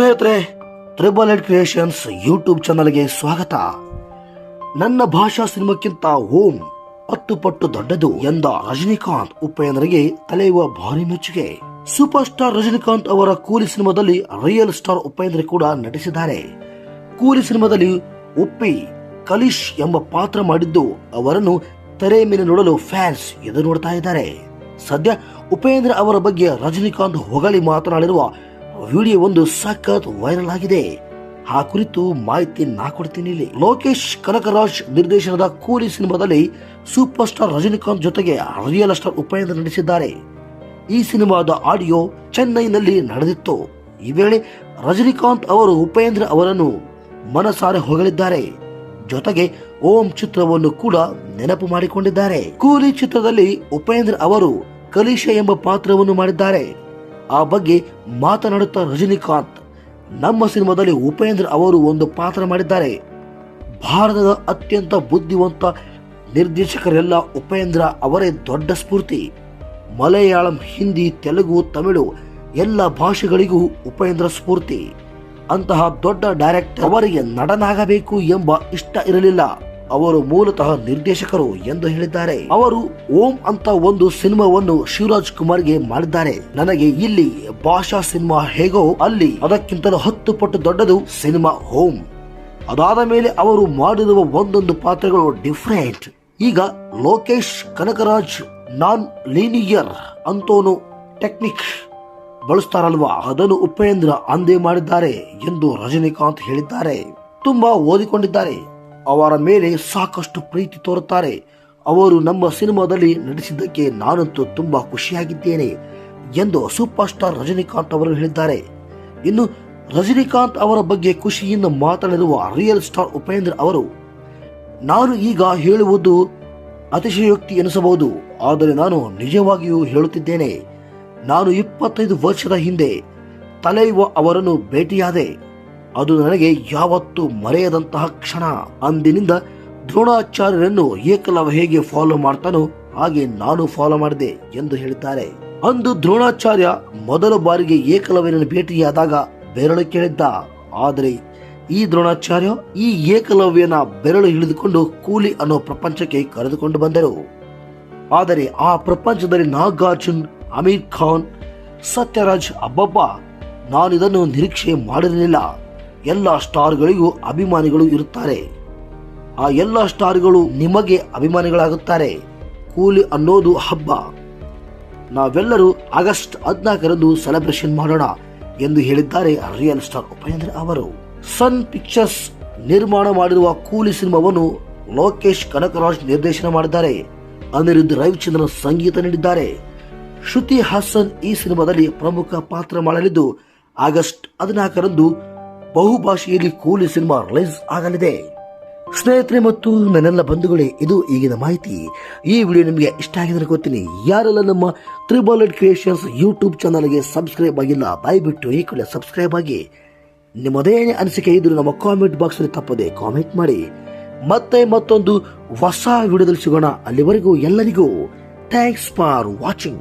ಸ್ನೇಹಿತರೆ triple Ed creations YouTube ಚಾನಲ್ಗೆ ಸ್ವಾಗತ. ನನ್ನ ಭಾಷಾ ಸಿನಿಮಾಕ್ಕಿಂತ ಓಂ ಹತ್ತು ಪಟ್ಟು ದೊಡ್ಡದು ಎಂದ ರಜನಿಕಾಂತ್ ಉಪೇಂದ್ರಗೆ ತಲೆಯುವ ಭಾರಿ ಮೆಚ್ಚುಗೆ. ಸೂಪರ್ ಸ್ಟಾರ್ ರಜನಿಕಾಂತ್ ಅವರ ಕೂಲಿ ಸಿನಿಮಾದಲ್ಲಿ ರಿಯಲ್ ಸ್ಟಾರ್ ಉಪೇಂದ್ರ ಕೂಡ ನಟಿಸಿದ್ದಾರೆ. ಕೂಲಿ ಸಿನಿಮಾದಲ್ಲಿ ಉಪ್ಪಿ, ಕಲಿಶ್ ಎಂಬ ಪಾತ್ರ ಮಾಡಿದ್ದು ಅವರನ್ನು ತೆರೆ ಮೇಲೆ ನೋಡಲು ಫ್ಯಾನ್ಸ್ ಎದುರು ನೋಡ್ತಾ ಇದ್ದಾರೆ. ಸದ್ಯ ಉಪೇಂದ್ರ ಅವರ ಬಗ್ಗೆ ರಜನಿಕಾಂತ್ ಹೊಗಳಿ ಮಾತನಾಡಿರುವ ವಿಡಿಯೋ ಒಂದು ಸಖತ್ ವೈರಲ್ ಆಗಿದೆ. ಆ ಕುರಿತು ಮಾಹಿತಿ ನಾ ಕೊಡ್ತೀನಿ ಇಲ್ಲಿ. ಲೋಕೇಶ್ ಕನಕರಾಜ್ ನಿರ್ದೇಶನದ ಕೂಲಿ ಸಿನಿಮಾದಲ್ಲಿ ಸೂಪರ್ ಸ್ಟಾರ್ ರಜನಿಕಾಂತ್ ಜೊತೆಗೆ ರಿಯಲ್ ಸ್ಟಾರ್ ಉಪೇಂದ್ರ ನಟಿಸಿದ್ದಾರೆ. ಈ ಸಿನಿಮಾದ ಆಡಿಯೋ ಚೆನ್ನೈನಲ್ಲಿ ನಡೆದಿತ್ತು. ಈ ವೇಳೆ ರಜನಿಕಾಂತ್ ಅವರು ಉಪೇಂದ್ರ ಅವರನ್ನು ಮನಸಾರೆ ಹೊಗಳಿದ್ದಾರೆ. ಜೊತೆಗೆ ಓಂ ಚಿತ್ರವನ್ನು ಕೂಡ ನೆನಪು ಮಾಡಿಕೊಂಡಿದ್ದಾರೆ. ಕೂಲಿ ಚಿತ್ರದಲ್ಲಿ ಉಪೇಂದ್ರ ಅವರು ಕಲಿಶ ಎಂಬ ಪಾತ್ರವನ್ನು ಮಾಡಿದ್ದಾರೆ. ಆ ಬಗ್ಗೆ ಮಾತನಾಡುತ್ತಾ ರಜನಿಕಾಂತ್, ನಮ್ಮ ಸಿನಿಮಾದಲ್ಲಿ ಉಪೇಂದ್ರ ಅವರು ಒಂದು ಪಾತ್ರ ಮಾಡಿದ್ದಾರೆ. ಭಾರತದ ಅತ್ಯಂತ ಬುದ್ಧಿವಂತ ನಿರ್ದೇಶಕರೆಲ್ಲ ಉಪೇಂದ್ರ ಅವರೇ ದೊಡ್ಡ ಸ್ಫೂರ್ತಿ. ಮಲಯಾಳಂ, ಹಿಂದಿ, ತೆಲುಗು, ತಮಿಳು ಎಲ್ಲ ಭಾಷೆಗಳಿಗೂ ಉಪೇಂದ್ರ ಸ್ಫೂರ್ತಿ. ಅಂತಹ ದೊಡ್ಡ ಡೈರೆಕ್ಟರ್ ಅವರಿಗೆ ನಟನಾಗಬೇಕು ಎಂಬ ಇಷ್ಟ ಇರಲಿಲ್ಲ. ಅವರು ಮೂಲತಃ ನಿರ್ದೇಶಕರು ಎಂದು ಹೇಳಿದ್ದಾರೆ. ಅವರು ಓಂ ಅಂತ ಒಂದು ಸಿನಿಮಾವನ್ನು ಶಿವರಾಜ್ ಕುಮಾರ್ಗೆ ಮಾಡಿದ್ದಾರೆ. ನನಗೆ ಇಲ್ಲಿ ಭಾಷಾ ಸಿನಿಮಾ ಹೇಗೋ ಅಲ್ಲಿ ಅದಕ್ಕಿಂತಲೂ ಹತ್ತು ಪಟ್ಟು ದೊಡ್ಡದು ಸಿನಿಮಾ ಓಂ. ಅದಾದ ಮೇಲೆ ಅವರು ಮಾಡಿರುವ ಒಂದೊಂದು ಪಾತ್ರಗಳು ಡಿಫ್ರೆಂಟ್. ಈಗ ಲೋಕೇಶ್, ಕನಕರಾಜ್, ನಾನ್ ಲೀನಿಯರ್, ಅಂತೋನು ಟೆಕ್ನಿಕ್ ಬಳಸ್ತಾರಲ್ವಾ? ಅದನ್ನು ಉಪೇಂದ್ರ ಅಂದೇ ಮಾಡಿದ್ದಾರೆ ಎಂದು ರಜನಿಕಾಂತ್ ಹೇಳಿದ್ದಾರೆ. ತುಂಬಾ ಓದಿಕೊಂಡಿದ್ದಾರೆ. ಅವರ ಮೇಲೆ ಸಾಕಷ್ಟು ಪ್ರೀತಿ ತೋರುತ್ತಾರೆ. ಅವರು ನಮ್ಮ ಸಿನಿಮಾದಲ್ಲಿ ನಟಿಸಿದ್ದಕ್ಕೆ ನಾನಂತೂ ತುಂಬಾ ಖುಷಿಯಾಗಿದ್ದೇನೆ ಎಂದು ಸೂಪರ್ ಸ್ಟಾರ್ ರಜನಿಕಾಂತ್ ಅವರು ಹೇಳಿದ್ದಾರೆ. ಇನ್ನು ರಜನಿಕಾಂತ್ ಅವರ ಬಗ್ಗೆ ಖುಷಿಯಿಂದ ಮಾತನಾಡಿರುವ ರಿಯಲ್ ಸ್ಟಾರ್ ಉಪೇಂದ್ರ ಅವರು, ನಾನು ಈಗ ಹೇಳುವುದು ಅತಿಶಯೋಕ್ತಿ ಎನಿಸಬಹುದು, ಆದರೆ ನಾನು ನಿಜವಾಗಿಯೂ ಹೇಳುತ್ತಿದ್ದೇನೆ. ನಾನು ಇಪ್ಪತ್ತೈದು ವರ್ಷದ ಹಿಂದೆ ತಲೆಯುವ ಅವರನ್ನು ಭೇಟಿಯಾದೆ. ಅದು ನನಗೆ ಯಾವತ್ತೂ ಮರೆಯದಂತಹ ಕ್ಷಣ. ಅಂದಿನಿಂದ ದ್ರೋಣಾಚಾರ್ಯರನ್ನು ಏಕಲವ ಹೇಗೆ ಫಾಲೋ ಮಾಡ್ತಾನೋ ಹಾಗೆ ನಾನು ಫಾಲೋ ಮಾಡಿದೆ ಎಂದು ಹೇಳಿದ್ದಾರೆ. ಅಂದು ದ್ರೋಣಾಚಾರ್ಯ ಮೊದಲ ಬಾರಿಗೆ ಏಕಲವ್ಯನನ್ನು ಭೇಟಿಯಾದಾಗ ಬೆರಳು ಕೇಳಿದ್ದ. ಆದರೆ ಈ ದ್ರೋಣಾಚಾರ್ಯ ಈ ಏಕಲವ್ಯನ ಬೆರಳು ಹಿಡಿದುಕೊಂಡು ಕೂಲಿ ಅನ್ನೋ ಪ್ರಪಂಚಕ್ಕೆ ಕರೆದುಕೊಂಡು ಬಂದರು. ಆದರೆ ಆ ಪ್ರಪಂಚದಲ್ಲಿ ನಾಗಾರ್ಜುನ್, ಅಮೀರ್ ಖಾನ್, ಸತ್ಯರಾಜ್ ಅಬ್ಬಬ್ಬ ನಾನಿದನ್ನು ನಿರೀಕ್ಷೆ ಮಾಡಿರಲಿಲ್ಲ. ಎಲ್ಲ ಸ್ಟಾರ್ಗಳಿಗೂ ಅಭಿಮಾನಿಗಳು ಇರುತ್ತಾರೆ. ಆ ಎಲ್ಲ ಸ್ಟಾರ್ಗಳು ನಿಮಗೆ ಅಭಿಮಾನಿಗಳಾಗುತ್ತಾರೆ. ಕೂಲಿ ಅನ್ನೋದು ಹಬ್ಬ. ನಾವೆಲ್ಲರೂ ಆಗಸ್ಟ್ ಹದಿನಾಲ್ಕರಂದು ಸೆಲೆಬ್ರೇಷನ್ ಮಾಡೋಣ ಎಂದು ಹೇಳಿದ್ದಾರೆ ರಿಯಲ್ ಸ್ಟಾರ್ ಉಪೇಂದ್ರ ಅವರು. ಸನ್ ಪಿಕ್ಚರ್ಸ್ ನಿರ್ಮಾಣ ಮಾಡಿರುವ ಕೂಲಿ ಸಿನಿಮಾವನ್ನು ಲೋಕೇಶ್ ಕನಕರಾಜ್ ನಿರ್ದೇಶನ ಮಾಡಿದ್ದಾರೆ. ಅನಿರುದ್ಧ ರವಿಚಂದ್ರನ್ ಸಂಗೀತ ನೀಡಿದ್ದಾರೆ. ಶ್ರುತಿ ಹಾಸನ್ ಈ ಸಿನಿಮಾದಲ್ಲಿ ಪ್ರಮುಖ ಪಾತ್ರ ಮಾಡಲಿದ್ದು, ಆಗಸ್ಟ್ ಹದಿನಾಲ್ಕರಂದು ಬಹುಭಾಷೆಯಲ್ಲಿ ಕೂಲಿ ಸಿನಿಮಾ ರಿಲೀಸ್ ಆಗಲಿದೆ. ಸ್ನೇಹಿತರೆ ಮತ್ತು ನನ್ನೆಲ್ಲ ಬಂಧುಗಳೇ, ಇದು ಈಗಿನ ಮಾಹಿತಿ. ಈ ವಿಡಿಯೋ ನಿಮಗೆ ಇಷ್ಟ ಆಗಿದೆ ಗೊತ್ತೀನಿ ಯಾರೆಲ್ಲ ನಮ್ಮ ತ್ರಿಬಲ್ ಕ್ರಿಯೇಷನ್ಸ್ ಯೂಟ್ಯೂಬ್ ಚಾನಲ್ಗೆ ಸಬ್ಸ್ಕ್ರೈಬ್ ಆಗಿಲ್ಲ, ದಯವಿಟ್ಟು ಈ ಕಡೆ ಸಬ್ಸ್ಕ್ರೈಬ್ ಆಗಿ. ನಿಮ್ಮದೇನೆ ಅನಿಸಿಕೆ ಇದ್ರೂ ನಮ್ಮ ಕಾಮೆಂಟ್ ಬಾಕ್ಸ್ ಅಲ್ಲಿ ತಪ್ಪದೆ ಕಾಮೆಂಟ್ ಮಾಡಿ. ಮತ್ತೆ ಮತ್ತೊಂದು ಹೊಸ ವಿಡಿಯೋದಲ್ಲಿ ಸಿಗೋಣ. ಅಲ್ಲಿವರೆಗೂ ಎಲ್ಲರಿಗೂ ಥ್ಯಾಂಕ್ಸ್ ಫಾರ್ ವಾಚಿಂಗ್